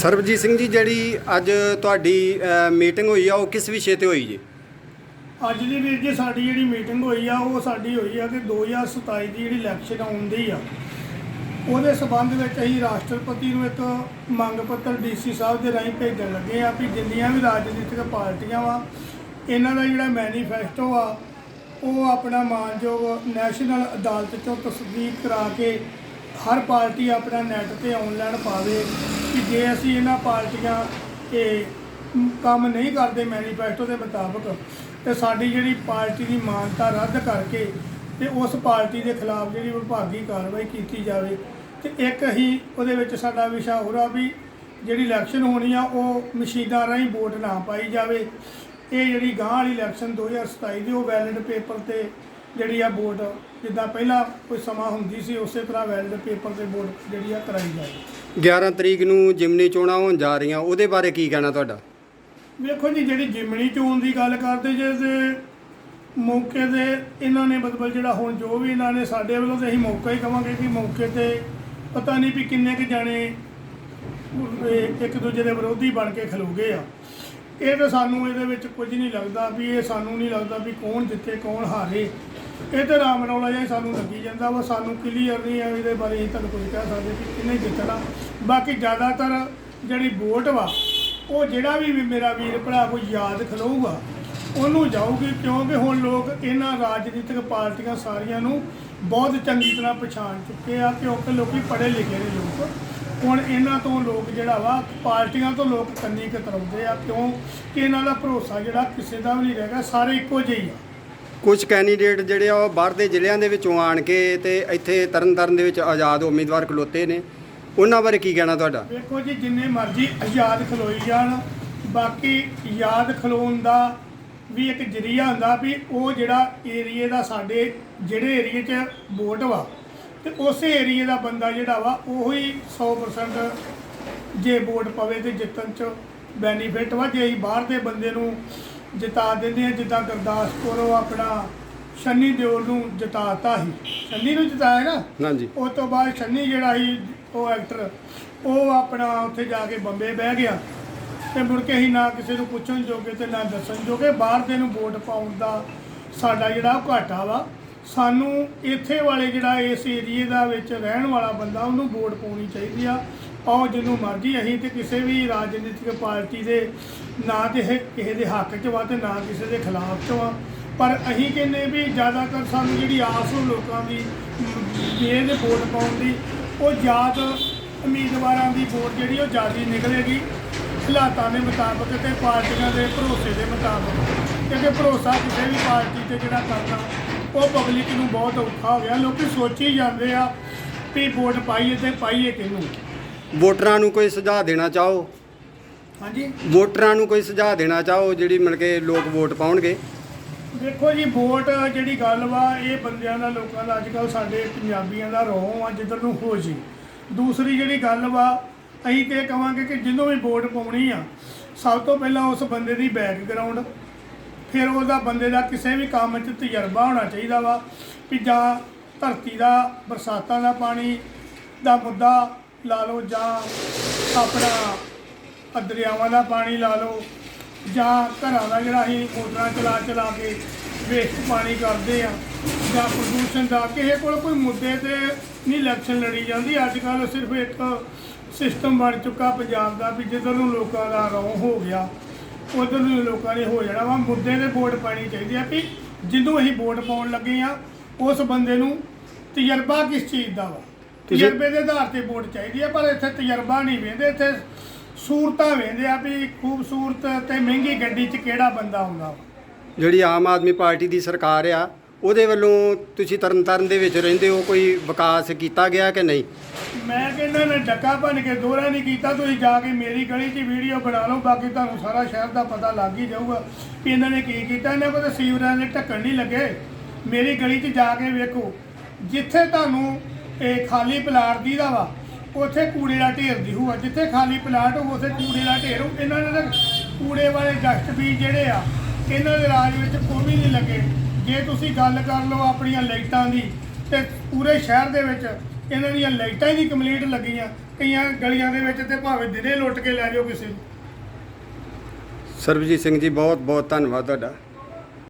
ਸਰਬਜੀਤ ਸਿੰਘ ਜੀ, ਜਿਹੜੀ ਅੱਜ ਤੁਹਾਡੀ ਮੀਟਿੰਗ ਹੋਈ ਆ, ਉਹ ਕਿਸ ਵਿਸ਼ੇ ਤੇ ਹੋਈ ਜੀ? ਅੱਜ ਦੀ ਵੀਰ ਜੀ, ਸਾਡੀ ਜਿਹੜੀ ਮੀਟਿੰਗ ਹੋਈ ਆ, ਉਹ ਸਾਡੀ ਹੋਈ ਆ ਕਿ 2027 ਦੀ ਜਿਹੜੀ ਇਲੈਕਸ਼ਨ ਆਉਂਦੀ ਆ, ਉਹਦੇ ਸਬੰਧ ਵਿੱਚ ਅਸੀਂ ਰਾਸ਼ਟਰਪਤੀ ਨੂੰ ਇੱਕ ਮੰਗ ਪੱਤਰ ਡੀਸੀ ਸਾਹਿਬ ਦੇ ਰਾਹੀਂ ਭੇਜਣ ਲੱਗੇ ਆ ਵੀ ਜਿੰਨੀਆਂ ਵੀ ਰਾਜਨੀਤਿਕ ਪਾਰਟੀਆਂ ਵਾ, ਇਹਨਾਂ ਦਾ ਜਿਹੜਾ ਮੈਨੀਫੈਸਟੋ ਆ, ਉਹ ਆਪਣਾ ਮਾਨਯੋਗ ਨੈਸ਼ਨਲ ਅਦਾਲਤ ਚੋਂ ਤਸਦੀਕ ਕਰਾ ਕੇ ਹਰ ਪਾਰਟੀ ਆਪਣਾ ਨੈਟ ਤੇ ਆਨਲਾਈਨ ਪਾਵੇ ਕਿ ਜੇ ਅਸੀਂ ਇਹਨਾਂ ਪਾਰਟੀਆਂ ਇਹ ਕੰਮ ਨਹੀਂ ਕਰਦੇ ਮੈਨੀਫੈਸਟੋ ਦੇ ਮੁਤਾਬਕ ਤੇ ਸਾਡੀ ਜਿਹੜੀ ਪਾਰਟੀ ਦੀ ਮਾਨਤਾ ਰੱਦ ਕਰਕੇ ਤੇ ਉਸ ਪਾਰਟੀ ਦੇ ਖਿਲਾਫ ਜਿਹੜੀ ਵਿਭਾਗੀ ਕਾਰਵਾਈ ਕੀਤੀ ਜਾਵੇ ਤੇ ਇੱਕ ਹੀ ਉਹਦੇ ਵਿੱਚ ਸਾਡਾ ਵਿਸ਼ਾ ਹੋ ਰਿਹਾ ਵੀ ਜਿਹੜੀ ਇਲੈਕਸ਼ਨ ਹੋਣੀ ਆ, ਉਹ ਮਸ਼ੀਨਾਂ ਰਾਹੀਂ ਵੋਟ ਨਾ ਪਾਈ ਜਾਵੇ। ਇਹ ਜਿਹੜੀ ਗਾਂ ਵਾਲੀ ਇਲੈਕਸ਼ਨ 2027 ਦੀ ਉਹ ਵੈਲਿਡ ਪੇਪਰ ਤੇ ਜਿਹੜੀ ਆ ਵੋਟ ਜਿੱਦਾਂ ਪਹਿਲਾਂ ਕੋਈ ਸਮਾਂ ਹੁੰਦੀ ਸੀ ਉਸੇ ਤਰ੍ਹਾਂ ਵੈਲਿਡ ਪੇਪਰ ਤੇ ਵੋਟ ਜਿਹੜੀ ਆ ਕਰਾਈ ਜਾਵੇ 11 ਤਰੀਕ ਨੂੰ ਜਿਮਨੀ ਚੋਣਾਂ ਹੋਣ ਜਾ ਰਹੀਆਂ ਉਹਦੇ ਬਾਰੇ ਕੀ ਕਹਿਣਾ ਤੁਹਾਡਾ? ਵੇਖੋ ਜੀ ਜਿਹੜੀ ਜਿਮਣੀ ਚੋਣ ਦੀ ਗੱਲ ਕਰਦੇ ਜੇ ਤੇ ਮੌਕੇ ਤੇ ਇਹਨਾਂ ਨੇ ਮਤਲਬ ਜਿਹੜਾ ਹੁਣ ਜੋ ਵੀ ਇਹਨਾਂ ਨੇ ਸਾਡੇ ਵੱਲੋਂ ਤੇ ਅਸੀਂ ਮੌਕਾ ਹੀ ਕਵਾਂਗੇ ਕਿ ਮੌਕੇ ਤੇ ਪਤਾ ਨਹੀਂ ਵੀ ਕਿੰਨੇ ਕੁ ਜਾਣੇ ਇਹ ਇੱਕ ਦੂਜੇ ਦੇ ਵਿਰੋਧੀ ਬਣ ਕੇ ਖਲੋਗੇ ਆ। ਇਹ ਤਾਂ ਸਾਨੂੰ ਇਹਦੇ ਵਿੱਚ ਕੁਝ ਨਹੀਂ ਲੱਗਦਾ ਵੀ ਇਹ ਸਾਨੂੰ ਨਹੀਂ ਲੱਗਦਾ ਵੀ ਕੌਣ ਜਿੱਤੇ ਕੌਣ ਹਾਰੇ। ਇਹ ਤੇ ਰਾਮ ਰੌਲਾ ਜਿਹਾ ਸਾਨੂੰ ਲੱਗੀ ਜਾਂਦਾ ਵਾ, ਸਾਨੂੰ ਕਲੀਅਰ ਨਹੀਂ ਹੈ ਇਹਦੇ ਬਾਰੇ, ਅਸੀਂ ਤੁਹਾਨੂੰ ਕੁਝ ਕਹਿ ਸਕਦੇ ਕਿ ਕਿਹਨੇ ਜਿੱਤਣਾ। ਬਾਕੀ ਜ਼ਿਆਦਾਤਰ ਜਿਹੜੀ ਵੋਟ ਵਾ, ਉਹ ਜਿਹੜਾ ਵੀ ਮੇਰਾ ਵੀਰ ਭਰਾ ਕੋਈ ਯਾਦ ਖਲੋਊਗਾ, ਉਹਨੂੰ ਜਾਊਗੀ, ਕਿਉਂਕਿ ਹੁਣ ਲੋਕ ਇਹਨਾਂ ਰਾਜਨੀਤਿਕ ਪਾਰਟੀਆਂ ਸਾਰੀਆਂ ਨੂੰ ਬਹੁਤ ਚੰਗੀ ਤਰ੍ਹਾਂ ਪਛਾਣ ਚੁੱਕੇ ਆ, ਕਿਉਂਕਿ ਲੋਕੀ ਪੜ੍ਹੇ ਲਿਖੇ ਨੇ ਲੋਕ। ਹੁਣ ਇਹਨਾਂ ਤੋਂ ਲੋਕ ਜਿਹੜਾ ਵਾ, ਪਾਰਟੀਆਂ ਤੋਂ ਲੋਕ ਕੰਨੀ ਕਤਰਾਉਂਦੇ ਆ, ਕਿਉਂ? ਕਿ ਇਹਨਾਂ ਦਾ ਭਰੋਸਾ ਜਿਹੜਾ ਕਿਸੇ ਦਾ ਵੀ ਨਹੀਂ ਰਹੇਗਾ ਸਾਰੇ ਇੱਕੋ ਜਿਹੇ ਹੀ ਆ। ਕੁਝ ਕੈਂਡੀਡੇਟ ਜਿਹੜੇ ਆ ਉਹ ਬਾਹਰ ਦੇ ਜ਼ਿਲ੍ਹਿਆਂ ਦੇ ਵਿੱਚੋਂ ਆਣ ਕੇ ਤੇ ਇੱਥੇ ਤਰਨਤਾਰਨ ਦੇ ਵਿੱਚ ਆਜ਼ਾਦ ਉਮੀਦਵਾਰ ਖਲੋਤੇ ਨੇ। ਉਹਨਾਂ ਬਾਰੇ ਕੀ ਕਹਿਣਾ ਤੁਹਾਡਾ? ਦੇਖੋ ਜੀ, ਜਿੰਨੇ ਮਰਜ਼ੀ ਆਜ਼ਾਦ ਖਲੋਈ ਜਾਣ, ਬਾਕੀ ਯਾਦ ਖਲੋਣ ਦਾ ਵੀ ਇੱਕ ਜਰੀਆ ਹੁੰਦਾ ਵੀ ਉਹ ਜਿਹੜਾ ਏਰੀਏ ਦਾ ਸਾਡੇ, ਜਿਹੜੇ ਏਰੀਏ 'ਚ ਵੋਟ ਵਾ, ਤੇ ਉਸੇ ਏਰੀਏ ਦਾ ਬੰਦਾ ਜਿਹੜਾ ਵਾ, ਉਹ ਹੀ 100% ਜੇ ਵੋਟ ਪਵੇ ਤੇ ਜਿੱਤਣ 'ਚ ਬੈਨੀਫਿਟ ਵਾ, ਜੇ ਬਾਹਰ ਦੇ ਬੰਦੇ ਨੂੰ ਜਿਤਾ ਦਿੰਦੇ ਆ ਜਿੱਦਾਂ ਗੁਰਦਾਸਪੁਰ ਉਹ ਆਪਣਾ ਸ਼ਨੀ ਦਿਓਲ ਨੂੰ ਜਿਤਾਤਾ ਸੀ। ਸ਼ਨੀ ਨੂੰ ਜਿਤਾਇਆ ਨਾ? ਹਾਂਜੀ। ਉਸ ਤੋਂ ਬਾਅਦ ਸ਼ੰਨੀ ਜਿਹੜਾ ਸੀ ਉਹ ਐਕਟਰ ਉਹ ਆਪਣਾ ਉੱਥੇ ਜਾ ਕੇ ਬੰਬੇ ਬਹਿ ਗਿਆ। ਤੇ ਮੁੜ ਕੇ ਹੀ ਨਾ ਕਿਸੇ ਨੂੰ ਪੁੱਛਣ ਜੋਗੇ ਤੇ ਨਾ ਦੱਸਣ ਜੋਗੇ ਬਾਹਰ ਦੇ ਨੂੰ ਵੋਟ ਪਾਉਣ ਦਾ ਸਾਡਾ ਜਿਹੜਾ ਘਾਟਾ ਵਾ। ਸਾਨੂੰ ਇੱਥੇ ਵਾਲੇ ਜਿਹੜਾ ਇਸ ਏਰੀਏ ਦਾ ਵਿੱਚ ਰਹਿਣ ਵਾਲਾ ਬੰਦਾ ਉਹਨੂੰ ਵੋਟ ਪਾਉਣੀ ਚਾਹੀਦੀ ਆ। ਆਓ ਜਿਹਨੂੰ ਮਰਜ਼ੀ, ਅਸੀਂ ਤੇ ਕਿਸੇ ਵੀ ਰਾਜਨੀਤਿਕ ਪਾਰਟੀ ਦੇ ਨਾ ਤੇ ਇਹ ਕਿਸੇ ਦੇ ਹੱਕ 'ਚ ਵਾ ਤੇ ਨਾ ਕਿਸੇ ਦੇ ਖਿਲਾਫ 'ਚ ਵਾ। ਪਰ ਅਸੀਂ ਕਹਿੰਦੇ ਵੀ ਜ਼ਿਆਦਾਤਰ ਸਾਨੂੰ ਜਿਹੜੀ ਆਸ ਹੋ ਲੋਕਾਂ ਦੀ, ਵੀ ਇਹਦੇ ਵੋਟ ਪਾਉਣ ਦੀ, ਉਹ ਯਾਦ ਉਮੀਦਵਾਰਾਂ ਦੀ ਵੋਟ ਜਿਹੜੀ ਉਹ ਜ਼ਿਆਦਾ ਨਿਕਲੇਗੀ। ਹਾਲਾਤਾਂ ਦੇ ਮੁਤਾਬਕ ਤੇ ਪਾਰਟੀਆਂ ਦੇ ਭਰੋਸੇ ਦੇ ਮੁਤਾਬਕ। ਕਿਉਂਕਿ ਭਰੋਸਾ ਕਿਸੇ ਵੀ ਪਾਰਟੀ ਤੇ ਜਿਹੜਾ ਕਰਨਾ, ਉਹ ਪਬਲਿਕ ਨੂੰ ਬਹੁਤ ਔਖਾ ਹੋ ਗਿਆ। ਲੋਕੀ ਸੋਚੀ ਜਾਂਦੇ ਆ ਵੀ ਵੋਟ ਪਾਈਏ ਤੇ ਪਾਈਏ ਕਿਹਨੂੰ। ਵੋਟਰਾਂ ਨੂੰ ਕੋਈ ਸੁਝਾਅ ਦੇਣਾ ਚਾਹੋ? ਹਾਂਜੀ। ਵੋਟਰਾਂ ਨੂੰ ਕੋਈ ਸੁਝਾਅ ਦੇਣਾ ਚਾਹੋ ਜਿਹੜੀ ਮਿਲ ਕੇ ਲੋਕ ਵੋਟ ਪਾਉਣਗੇ? ਦੇਖੋ ਜੀ ਵੋਟ ਜਿਹੜੀ ਗੱਲ ਵਾ ਇਹ ਬੰਦਿਆਂ ਦਾ ਲੋਕਾਂ ਦਾ ਅੱਜਕੱਲ ਸਾਡੇ ਪੰਜਾਬੀਆਂ ਦਾ ਰੋਹ ਆ ਜਿੱਧਰ ਨੂੰ ਹੋ ਜੀ। ਦੂਸਰੀ ਜਿਹੜੀ ਗੱਲ ਵਾ ਅਸੀਂ ਤੇ ਕਵਾਂਗੇ ਕਿ ਜਿਹਨੂੰ ਵੀ ਵੋਟ ਪਾਉਣੀ ਆ ਸਭ ਤੋਂ ਪਹਿਲਾਂ ਉਸ ਬੰਦੇ ਦੀ ਬੈਕਗ੍ਰਾਉਂਡ ਫਿਰ ਉਹਦਾ ਬੰਦੇ ਦਾ ਕਿਸੇ ਵੀ ਕੰਮ 'ਚ ਤਜਰਬਾ ਹੋਣਾ ਚਾਹੀਦਾ ਵਾ ਵੀ ਜਾਂ ਧਰਤੀ ਦਾ ਬਰਸਾਤਾਂ ਦਾ ਪਾਣੀ ਦਾ ਮੁੱਦਾ ਲਾ ਲਓ ਜਾਂ ਆਪਣਾ ਦਰਿਆਵਾਂ ਦਾ ਪਾਣੀ ਲਾ ਲਓ ਜਾਂ ਘਰਾਂ ਦਾ ਜਿਹੜਾ ਅਸੀਂ ਮੋਟਰਾਂ ਚਲਾ ਚਲਾ ਕੇ ਵੇਸਟ ਪਾਣੀ ਕਰਦੇ ਆ ਜਾਂ ਪ੍ਰਦੂਸ਼ਣ ਦਾ, ਕਿਸੇ ਕੋਲ ਕੋਈ ਮੁੱਦੇ ਤੇ ਨਹੀਂ ਇਲੈਕਸ਼ਨ ਲੜੀ ਜਾਂਦੀ। ਅੱਜ ਕੱਲ ਸਿਰਫ ਇੱਕ ਸਿਸਟਮ ਬਣ ਚੁੱਕਾ ਪੰਜਾਬ ਦਾ ਵੀ ਜਿੱਧਰ ਨੂੰ ਲੋਕਾਂ ਦਾ ਰੌਂ ਹੋ ਗਿਆ, ਉਧਰ ਨੂੰ ਲੋਕਾਂ ਨੇ ਹੋ ਜਾਣਾ ਵਾ। ਮੁੱਦੇ ਤੇ ਵੋਟ ਪਾਣੀ ਚਾਹੀਦੀ ਆ ਵੀ ਜਿਹਨੂੰ ਅਸੀਂ ਵੋਟ ਪਾਉਣ ਲੱਗੇ ਆ ਉਸ ਬੰਦੇ ਨੂੰ ਤਜਰਬਾ ਕਿਸ ਚੀਜ਼ ਦਾ ਵਾ? ਤਜਰਬੇ ਦੇ ਆਧਾਰ ਤੇ ਵੋਟ ਚਾਹੀਦੀ ਆ ਪਰ ਇੱਥੇ ਤਜਰਬਾ ਨਹੀਂ ਵੇਂਦੇ ਇੱਥੇ ਸੂਰਤਾਂ ਵੇਂਦੇ ਆ ਵੀ ਖੂਬਸੂਰਤ ਤੇ ਮਹਿੰਗੀ ਗੱਡੀ 'ਚ ਕਿਹੜਾ ਬੰਦਾ ਵਾ ਜਿਹੜੀ ਆਮ ਆਦਮੀ ਪਾਰਟੀ ਦੀ ਸਰਕਾਰ ਆ ਉਹਦੇ ਵੱਲੋਂ ਤੁਸੀਂ ਤਰਨਤਾਰਨ ਦੇ ਵਿੱਚ ਰਹਿੰਦੇ ਹੋ ਕੋਈ ਵਿਕਾਸ ਕੀਤਾ ਗਿਆ ਕਿ ਨਹੀਂ? ਮੈਂ ਕਹਿੰਦਾ ਨੇ ਡੱਕਾ ਭੰਨ ਕੇ ਦੋਹਰਾ ਨਹੀਂ ਕੀਤਾ ਤੁਸੀਂ ਜਾ ਕੇ ਮੇਰੀ ਗਲੀ 'ਚ ਵੀਡੀਓ ਬਣਾ ਲਓ ਬਾਕੀ ਤੁਹਾਨੂੰ ਸਾਰਾ ਸ਼ਹਿਰ ਦਾ ਪਤਾ ਲੱਗ ਹੀ ਜਾਊਗਾ ਵੀ ਇਹਨਾਂ ਨੇ ਕੀ ਕੀਤਾ ਇਹਨਾਂ ਕੋਲ ਤਾਂ ਸੀਵਰਾਂ ਦੇ ਢੱਕਣ ਨਹੀਂ ਲੱਗੇ। ਮੇਰੀ ਗਲੀ 'ਚ ਜਾ ਕੇ ਵੇਖੋ ਜਿੱਥੇ ਤੁਹਾਨੂੰ ਇਹ ਖਾਲੀ ਪਲਾਟ ਦੀ ਦਾ ਵਾ। ਉੱਥੇ ਕੂੜੇ ਦਾ ਢੇਰ ਦੀ ਦਿਖੂਗਾ ਜਿੱਥੇ ਖਾਲੀ ਪਲਾਟ ਹੋਊ, ਉੱਥੇ ਕੂੜੇ ਦਾ ਢੇਰ ਹੋਊ। ਇਹਨਾਂ ਨੇ ਤਾਂ ਕੂੜੇ ਵਾਲੇ ਡਸਟਬਿਨ ਜਿਹੜੇ ਆ, ਇਹਨਾਂ ਦੇ ਰਾਜ ਵਿੱਚ ਕੋਈ ਵੀ ਨਹੀਂ ਲੱਗੇ। ਜੇ ਤੁਸੀਂ ਗੱਲ ਕਰ ਲਓ ਆਪਣੀਆਂ ਲਾਈਟਾਂ ਦੀ, ਤੇ ਪੂਰੇ ਸ਼ਹਿਰ ਦੇ ਵਿੱਚ ਇਹਨਾਂ ਦੀਆਂ ਲਾਈਟਾਂ ਹੀ ਨਹੀਂ ਕੰਪਲੀਟ ਲੱਗੀਆਂ। ਕਈਆਂ ਗਲੀਆਂ ਦੇ ਵਿੱਚ ਤੇ ਭਾਵੇਂ ਦਿਨੇ ਲੁੱਟ ਕੇ ਲੈ ਜਾਓ ਕਿਸੇ ਨੂੰ। ਸਰਬਜੀਤ ਸਿੰਘ ਜੀ ਬਹੁਤ ਬਹੁਤ ਧੰਨਵਾਦ ਤੁਹਾਡਾ।